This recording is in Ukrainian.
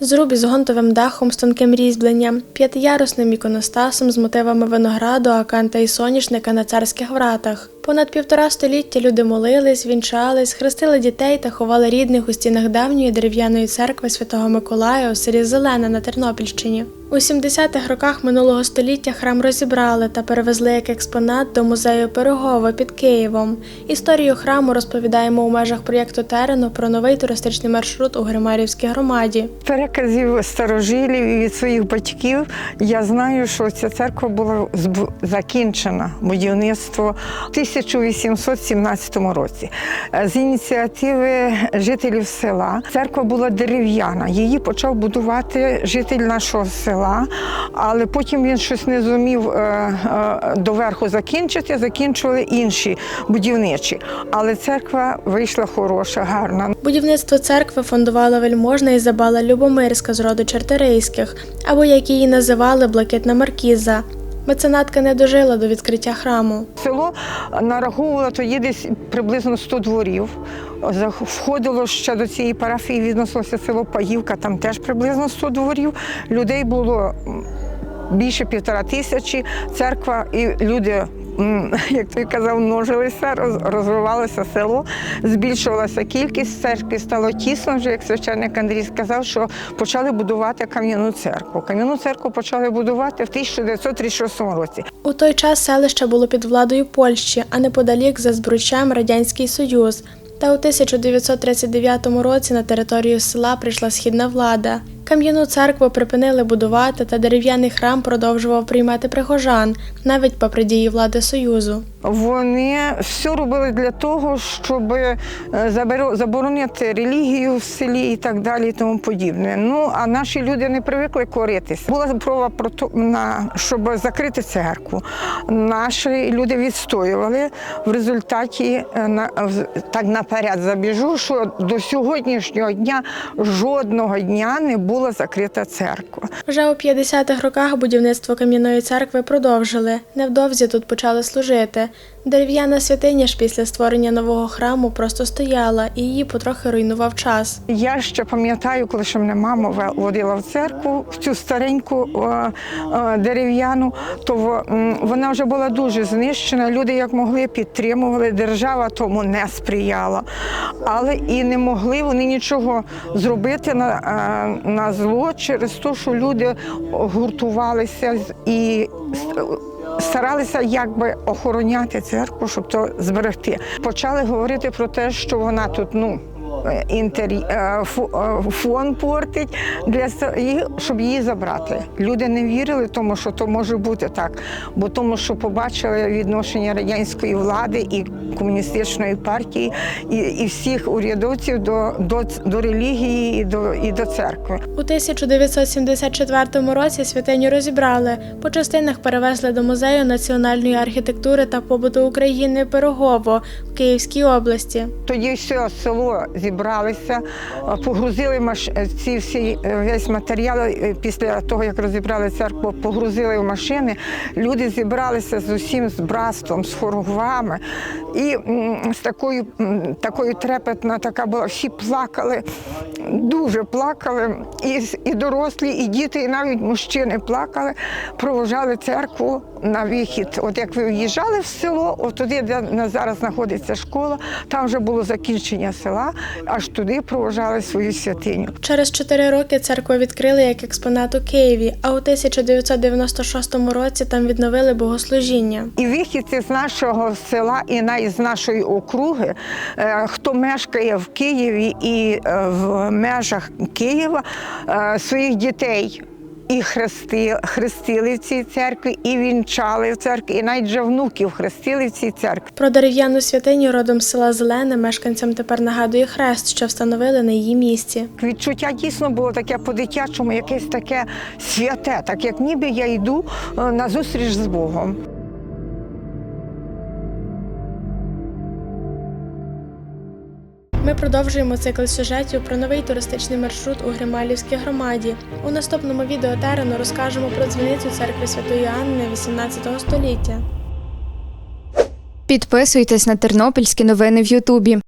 Зруб із гонтовим дахом з тонким різьбленням, п'ятиярусним іконостасом з мотивами винограду, аканта і соняшника на царських вратах. Понад півтора століття люди молились, вінчались, хрестили дітей та ховали рідних у стінах давньої дерев'яної церкви Святого Миколая у селі Зелене на Тернопільщині. У 70-х роках минулого століття храм розібрали та перевезли як експонат до музею Пирогова під Києвом. Історію храму розповідаємо у межах проєкту Терену про новий туристичний маршрут у Гримарівській громаді. переказів старожилів і від своїх батьків я знаю, що ця церква була закінчена будівництво 1817 році. Е, З ініціативи жителів села церква була дерев'яна. Її почав будувати житель нашого села, але потім він щось не зумів е, е, доверху закінчити, закінчували інші будівничі. Але церква вийшла хороша, гарна. Будівництво церкви фондувала вельможна Ізабела Любомирська з роду Чарторийських, або як її називали Блакитна Маркіза. Меценатка не дожила до відкриття храму. Село нараховувало тоді десь приблизно 100 дворів. Входило ще до цієї парафії, відносилося село Паївка, там теж приблизно 100 дворів. Людей було більше півтора тисячі. Церква і люди, як той казав, множилися, розвивалося село, збільшувалася кількість церкви, стало тісно, вже як священник Андрій сказав, що почали будувати кам'яну церкву. Кам'яну церкву почали будувати в 1936 році. У той час селище було під владою Польщі, а неподалік за збручем Радянський Союз. Та у 1939 році на територію села прийшла східна влада. Кам'яну церкву припинили будувати, та дерев'яний храм продовжував приймати прихожан, навіть попри дії влади Союзу. Вони все робили для того, щоб е, заборонити релігію в селі і так далі, і тому подібне. Ну а наші люди не привикли коритись. Була спроба про то, на щоб закрити церкву. Наші люди відстоювали. В результаті е, на так наперед забіжу, що до сьогоднішнього дня жодного дня не була закрита церква. Вже у 50-х роках будівництво кам'яної церкви продовжили. Невдовзі тут почали служити. Дерев'яна святиня ж після створення нового храму просто стояла, і її потрохи руйнував час. Я ще пам'ятаю, коли ще мене мама водила в церкву, в цю стареньку е, е, дерев'яну, то вона вже була дуже знищена. Люди як могли підтримували, держава тому не сприяла. Але і не могли вони нічого зробити на, е, на зло через те, що люди гуртувалися і старалися якби охороняти церкву, щоб то зберегти. Почали говорити про те, що вона тут, ну. Е, Інтері... е, е, фон портить для щоб її забрати. Люди не вірили тому, що то може бути так, бо тому, що побачили відношення радянської влади і комуністичної партії, і, і всіх урядовців до, до, до релігії і до, і до церкви. У 1974 році святиню розібрали, по частинах перевезли до музею національної архітектури та побуту України Пирогово в Київській області. Тоді все село зібралися, е, погрузили маш... е, ці всі е, весь матеріал після того, як розібрали церкву, погрузили в машини. Люди зібралися з усім з братством, з хорогвами. І з такою, такою трепетна така була, всі плакали, дуже плакали. І, і дорослі, і діти, і навіть мужчини плакали, провожали церкву на вихід. От як ви в'їжджали в село, от туди, де на- зараз знаходиться школа, там вже було закінчення села, аж туди провожали свою святиню. Через чотири роки церкву відкрили як експонат у Києві, а у 1996 році там відновили богослужіння. І вихідці з нашого села і навіть з нашої округи, е, хто мешкає в Києві і е, в межах Києва, е, своїх дітей. І хрести, хрестили в цій церкві, і вінчали в церкві, і навіть вже внуків хрестили в цій церкві. Про дерев'яну святиню родом з села Зелене мешканцям тепер нагадує хрест, що встановили на її місці. Відчуття дійсно було таке по-дитячому, якесь таке святе, так як ніби я йду на зустріч з Богом. Ми продовжуємо цикл сюжетів про новий туристичний маршрут у Грималівській громаді. У наступному відео Терену розкажемо про дзвіницю церкви Святої Анни 18 століття. Підписуйтесь на тернопільські новини в Ютубі.